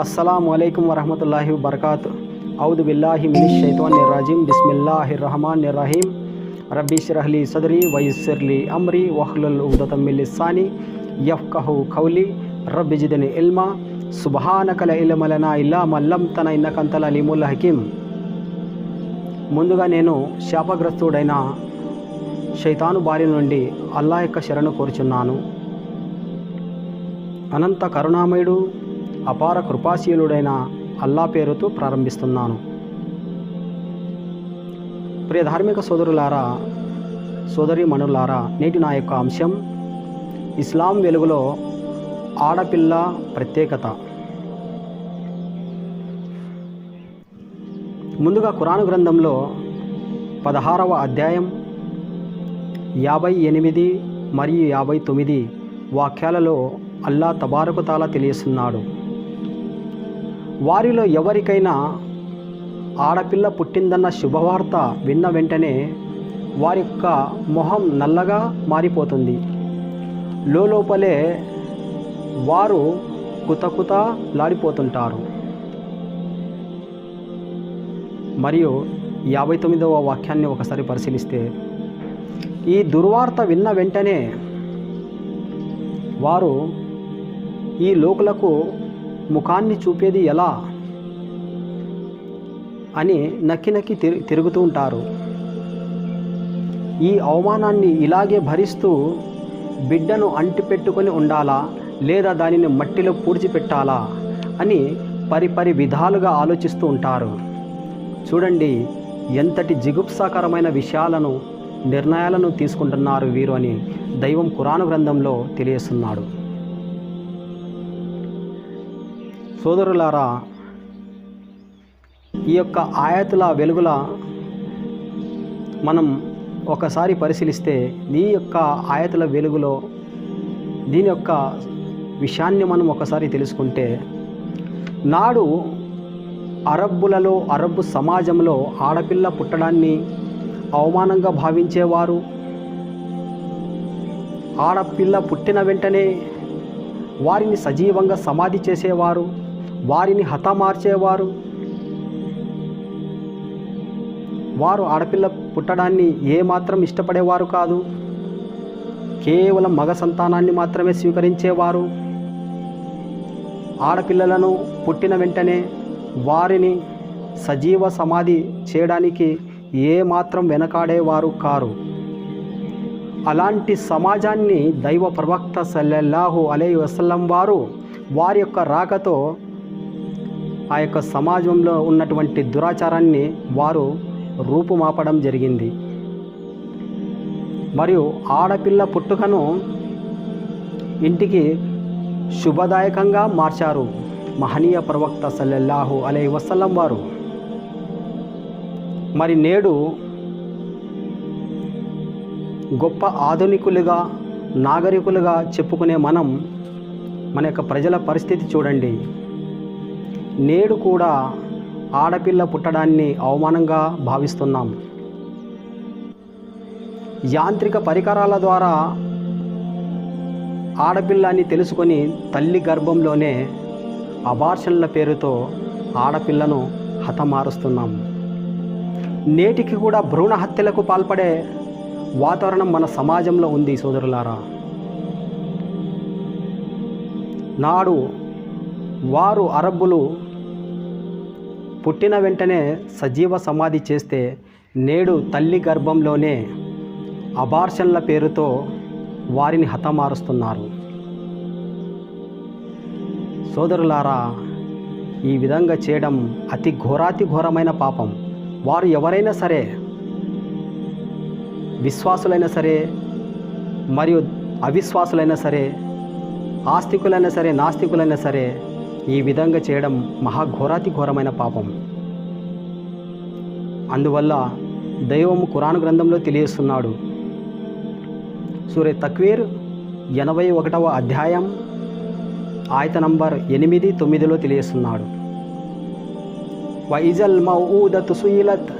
అస్సలం అయికం వరహమతుల్లాహి బర్కాత్ ఔదు బిల్లాహి మినిష్ షైతాన్ రాజీం బిస్మిల్లాహి రహమాన్ నిర్రహీం రబ్బీ షిరహ్లీ సదరి వయస్సిర్లి అమ్రి. వహ్లుల్ ఉగ్దతం యఫ్ యఫ్కహు కౌలి. రబ్బి జిదని ఇల్మా. సుభానకల ఇల్మలనా ఇల్లా మల్లం తన ఇన్నకంతల అలీముల్ హకీం ముందుగా నేను శాపగ్రస్తుడైన శైతాను బారి నుండి అల్లా యొక్క శరణు కోరుచున్నాను. అనంత కరుణామయుడు అపార కృపాశీలుడైన అల్లా పేరుతో ప్రారంభిస్తున్నాను. ప్రియ ధార్మిక సోదరులారా సోదరి మనులారా నేటి నా యొక్క అంశం ఇస్లాం వెలుగులో ఆడపిల్ల ప్రత్యేకత. ముందుగా కురాను గ్రంథంలో పదహారవ అధ్యాయం యాభై ఎనిమిది మరియు యాభై తొమ్మిది వాక్యాలలో అల్లా తబారకుతాలా తెలియస్తున్నాడు వారిలో ఎవరికైనా ఆడపిల్ల పుట్టిందన్న శుభవార్త విన్న వెంటనే వారి యొక్క మొహం నల్లగా మారిపోతుంది. లోపలే వారు కుతకుత లాడిపోతుంటారు. మరియు యాభై తొమ్మిదవ వాక్యాన్ని ఒకసారి పరిశీలిస్తే ఈ దుర్వార్త విన్న వెంటనే వారు ఈ లోకులకు ముఖాన్ని చూపేది ఎలా? అని నక్కి నక్కి తిరు తిరుగుతూ ఉంటారు. ఈ అవమానాన్ని ఇలాగే భరిస్తూ బిడ్డను అంటిపెట్టుకొని ఉండాలా? లేదా దానిని మట్టిలో పూడ్చిపెట్టాలా? అని పరిపరి విధాలుగా ఆలోచిస్తూ ఉంటారు. చూడండి ఎంతటి జిగుప్సాకరమైన విషయాలను నిర్ణయాలను తీసుకుంటున్నారు వీరు అని దైవం కురాను గ్రంథంలో తెలియస్తున్నాడు సోదరులారా ఈ యొక్క ఆయతుల వెలుగుల మనం ఒకసారి పరిశీలిస్తే ఈ యొక్క ఆయతుల వెలుగులో దీని యొక్క విషయాన్ని మనం ఒకసారి తెలుసుకుంటే నాడు అరబ్బులలో అరబ్బు సమాజంలో ఆడపిల్ల పుట్టడాన్ని అవమానంగా భావించేవారు ఆడపిల్ల పుట్టిన వెంటనే వారిని సజీవంగా సమాధి చేసేవారు వారిని హతమార్చేవారు. వారు ఆడపిల్ల పుట్టడాన్ని ఏమాత్రం ఇష్టపడేవారు కాదు. కేవలం మగ సంతానాన్ని మాత్రమే స్వీకరించేవారు. ఆడపిల్లలను పుట్టిన వెంటనే వారిని సజీవ సమాధి చేయడానికి ఏమాత్రం వెనకాడేవారు కారు. అలాంటి సమాజాన్ని దైవ ప్రవక్త సల్లల్లాహు అలై వసల్లం వారు వారి యొక్క రాకతో ఆ యొక్క సమాజంలో ఉన్నటువంటి దురాచారాన్ని వారు రూపుమాపడం జరిగింది. మరియు ఆడపిల్ల పుట్టుకను ఇంటికి శుభదాయకంగా మార్చారు. మహనీయ ప్రవక్త సల్లల్లాహు అలై వసల్లం వారు. మరి నేడు గొప్ప ఆధునికులుగా నాగరికులుగా చెప్పుకునే మనం మన యొక్క ప్రజల పరిస్థితి చూడండి. నేడు కూడా ఆడపిల్ల పుట్టడాన్ని అవమానంగా భావిస్తున్నాం. యాంత్రిక పరికరాల ద్వారా ఆడపిల్ల అని తెలుసుకొని తల్లి గర్భంలోనే అబార్షన్ల పేరుతో ఆడపిల్లను హతమారుస్తున్నాం. నేటికి కూడా భ్రూణ హత్యలకు పాల్పడే వాతావరణం మన సమాజంలో ఉంది సోదరులారా. నాడు వారు అరబ్బులు పుట్టిన వెంటనే సజీవ సమాధి చేస్తే నేడు తల్లి గర్భంలోనే అబార్షన్ల పేరుతో వారిని హతమారుస్తున్నారు. సోదరులారా ఈ విధంగా చేయడం అతి ఘోరాతి ఘోరమైన పాపం. వారు ఎవరైనా సరే విశ్వాసులైనా సరే మరియు అవిశ్వాసులైనా సరే ఆస్తికులైనా సరే నాస్తికులైనా సరే ఈ విధంగా చేయడం మహాఘోరాతి ఘోరమైన పాపం. అందువల్ల దైవము కురాను గ్రంథంలో తెలియస్తున్నాడు సూర్య తక్వీర్ ఎనభై ఒకటవ అధ్యాయం ఆయత నంబర్ ఎనిమిది తొమ్మిదిలో తెలియస్తున్నాడు వైజల్ మౌదత్ సుయిలత్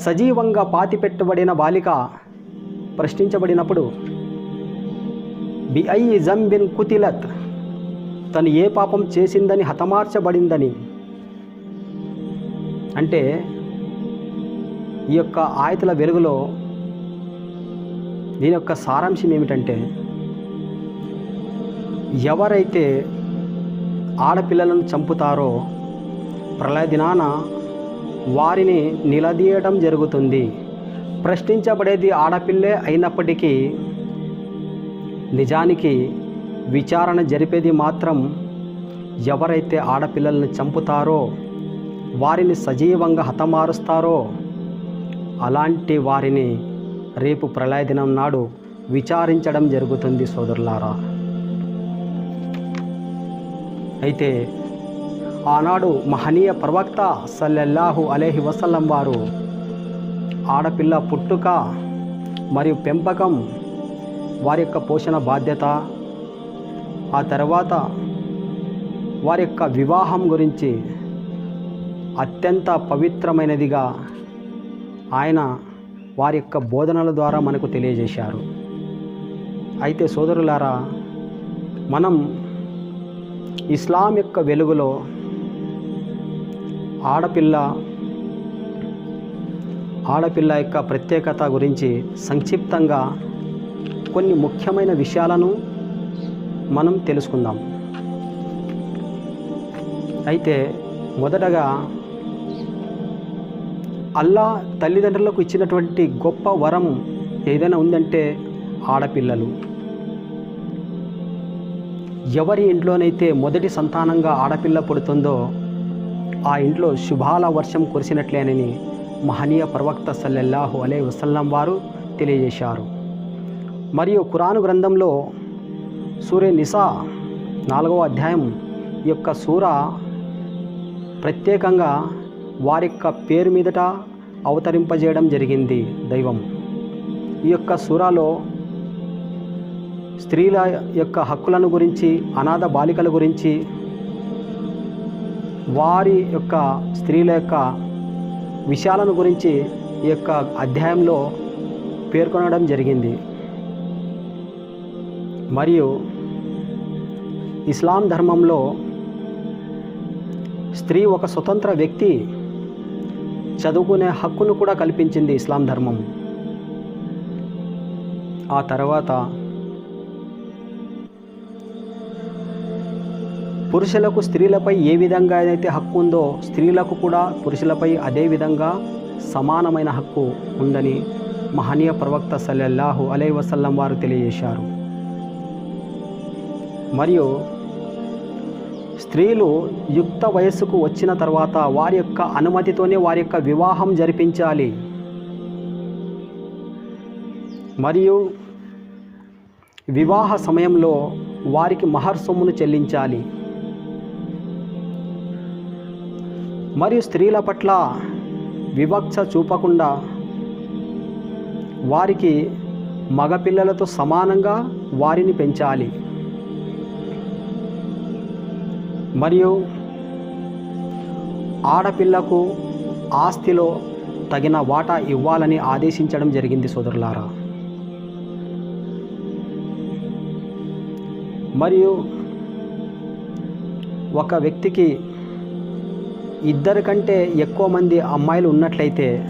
సజీవంగా పాతిపెట్టబడిన బాలిక ప్రశ్నించబడినప్పుడు బి జంబిన్ కుతిలత్ తను ఏ పాపం చేసిందని హతమార్చబడిందని. అంటే ఈ యొక్క ఆయతల వెలుగులో దీని యొక్క సారాంశం ఏమిటంటే ఎవరైతే ఆడపిల్లలను చంపుతారో ప్రళయ దినాన వారిని నిలదీయడం జరుగుతుంది. ప్రశ్నించబడేది ఆడపిల్లే అయినప్పటికీ నిజానికి విచారణ జరిపేది మాత్రం ఎవరైతే ఆడపిల్లల్ని చంపుతారో వారిని సజీవంగా హతమారుస్తారో అలాంటి వారిని రేపు ప్రళయ దినం నాడు విచారించడం జరుగుతుంది సోదరులారా. అయితే ఆనాడు మహనీయ ప్రవక్త సల్లల్లాహు అలేహి వసల్లం వారు ఆడపిల్ల పుట్టుక మరియు పెంపకం వారి యొక్క పోషణ బాధ్యత ఆ తర్వాత వారి యొక్క వివాహం గురించి అత్యంత పవిత్రమైనదిగా ఆయన వారి యొక్క బోధనల ద్వారా మనకు తెలియజేశారు. అయితే సోదరులారా మనం ఇస్లాం యొక్క వెలుగులో ఆడపిల్ల ఆడపిల్ల యొక్క ప్రత్యేకత గురించి సంక్షిప్తంగా కొన్ని ముఖ్యమైన విషయాలను మనం తెలుసుకుందాం. అయితే మొదటగా అల్లా తల్లిదండ్రులకు ఇచ్చినటువంటి గొప్ప వరం ఏదైనా ఉందంటే ఆడపిల్లలు. ఎవరి ఇంట్లోనైతే మొదటి సంతానంగా ఆడపిల్ల పుడుతుందో ఆ ఇంట్లో శుభాల వర్షం కురిసినట్లేనని మహనీయ ప్రవక్త సల్లెల్లాహు అలే వసల్లం వారు తెలియజేశారు. మరియు కురాను గ్రంథంలో సూర్య నిసా నాలుగవ అధ్యాయం ఈ యొక్క సూర ప్రత్యేకంగా వారి యొక్క పేరు మీదట అవతరింపజేయడం జరిగింది దైవం. ఈ యొక్క సూరాలో స్త్రీల యొక్క హక్కులను గురించి అనాథ బాలికల గురించి వారి యొక్క స్త్రీల యొక్క విషయాలను గురించి ఈ యొక్క అధ్యాయంలో పేర్కొనడం జరిగింది. మరియు ఇస్లాం ధర్మంలో స్త్రీ ఒక స్వతంత్ర వ్యక్తి చదువుకునే హక్కును కూడా కల్పించింది ఇస్లాం ధర్మం. ఆ తర్వాత పురుషులకు స్త్రీలపై ఏ విధంగా అయితే హక్కు ఉందో స్త్రీలకు కూడా పురుషులపై అదే విధంగా సమానమైన హక్కు ఉందని మహనీయ ప్రవక్త సల్లల్లాహు అలై వసల్లం వారు తెలియజేశారు. మరియు స్త్రీలు యుక్త వయస్సుకు వచ్చిన తర్వాత వారి యొక్క అనుమతితోనే వారి యొక్క వివాహం జరిపించాలి. మరియు వివాహ సమయంలో వారికి మహర్ సొమ్మును చెల్లించాలి. మరియు స్త్రీల పట్ల వివక్ష చూపకుండా వారికి మగపిల్లలతో సమానంగా వారిని పెంచాలి. మరియు ఆడపిల్లకు ఆస్తిలో తగిన వాటా ఇవ్వాలని ఆదేశించడం జరిగింది సోదరులారా. మరియు ఒక వ్యక్తికి ఇద్దరి కంటే ఎక్కువ మంది అమ్మాయిలు ఉన్నట్లయితే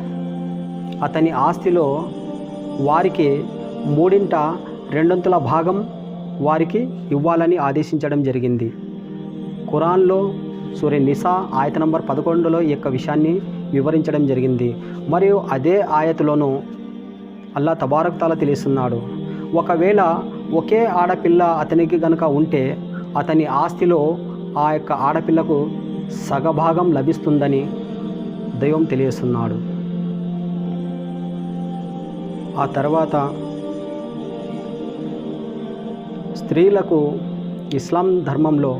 అతని ఆస్తిలో వారికి మూడింట రెండొంతుల భాగం వారికి ఇవ్వాలని ఆదేశించడం జరిగింది. ఖురాన్లో సూర్య నిసా ఆయత నంబర్ పదకొండులో ఈ యొక్క విషయాన్ని వివరించడం జరిగింది. మరియు అదే ఆయతలోనూ అల్లా తబారక్ తాలా తెలియస్తున్నాడు ఒకవేళ ఒకే ఆడపిల్ల అతనికి గనుక ఉంటే అతని ఆస్తిలో ఆ యొక్క ఆడపిల్లకు సగభాగం లభిస్తుందని దైవం తెలియస్తున్నాడు ఆ తర్వాత స్త్రీలకు ఇస్లాం ధర్మంలో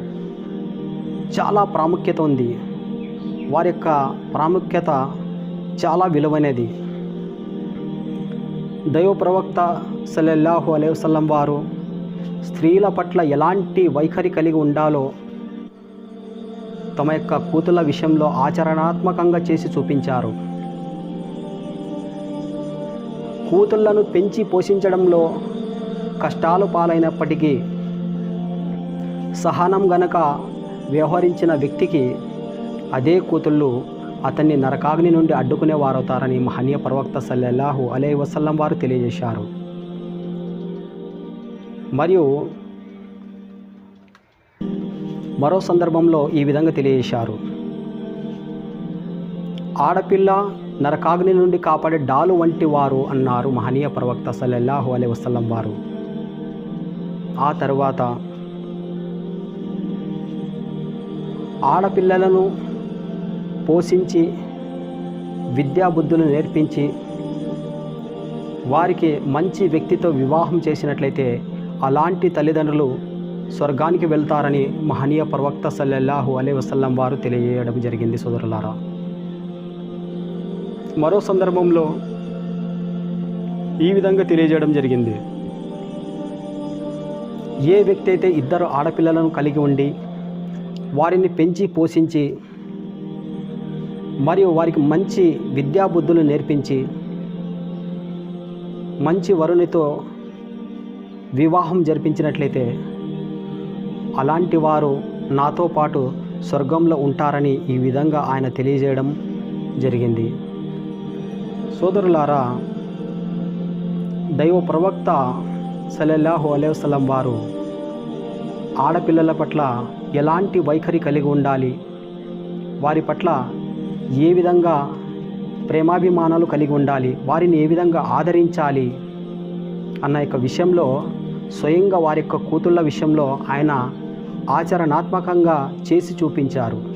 చాలా ప్రాముఖ్యత ఉంది. వారి యొక్క ప్రాముఖ్యత చాలా విలువైనది. దైవ ప్రవక్త సల్లల్లాహు అలైహి వారు స్త్రీల పట్ల ఎలాంటి వైఖరి కలిగి ఉండాలో తమ యొక్క కూతుల విషయంలో ఆచరణాత్మకంగా చేసి చూపించారు. కూతుళ్ళను పెంచి పోషించడంలో కష్టాలు పాలైనప్పటికీ సహనం గనక వ్యవహరించిన వ్యక్తికి అదే కూతుళ్ళు అతన్ని నరకాగ్ని నుండి అడ్డుకునే వారవుతారని మహనీయ ప్రవక్త సల్లల్లాహు అలై వసల్లం వారు తెలియజేశారు. మరియు మరో సందర్భంలో ఈ విధంగా తెలియజేశారు. ఆడపిల్ల నరకాగ్ని నుండి కాపాడే డాలు వంటి వారు అన్నారు మహనీయ ప్రవక్త సల్లల్లాహు అలై వసల్లం వారు. ఆ తర్వాత ఆడపిల్లలను పోషించి విద్యాబుద్ధులు నేర్పించి వారికి మంచి వ్యక్తితో వివాహం చేసినట్లయితే అలాంటి తల్లిదండ్రులు స్వర్గానికి వెళ్తారని మహనీయ ప్రవక్త సల్లల్లాహు అలై వసల్లం వారు తెలియజేయడం జరిగింది సోదరులారా. మరో సందర్భంలో ఈ విధంగా తెలియజేయడం జరిగింది. ఏ వ్యక్తి అయితే ఇద్దరు ఆడపిల్లలను కలిగి ఉండి వారిని పెంచి పోషించి మరియు వారికి మంచి విద్యాబుద్ధులు నేర్పించి మంచి వరునితో వివాహం జరిపించినట్లయితే అలాంటి వారు నాతో పాటు స్వర్గంలో ఉంటారని ఈ విధంగా ఆయన తెలియజేయడం జరిగింది. సోదరులారా దైవ ప్రవక్త సల్లల్లాహు అలైవలం వారు ఆడపిల్లల పట్ల ఎలాంటి వైఖరి కలిగి ఉండాలి? వారి పట్ల ఏ విధంగా ప్రేమాభిమానాలు కలిగి ఉండాలి? వారిని ఏ విధంగా ఆదరించాలి? అన్న యొక్క విషయంలో స్వయంగా వారి యొక్క కూతుళ్ళ విషయంలో ఆయన ఆచరణాత్మకంగా చేసి చూపించారు.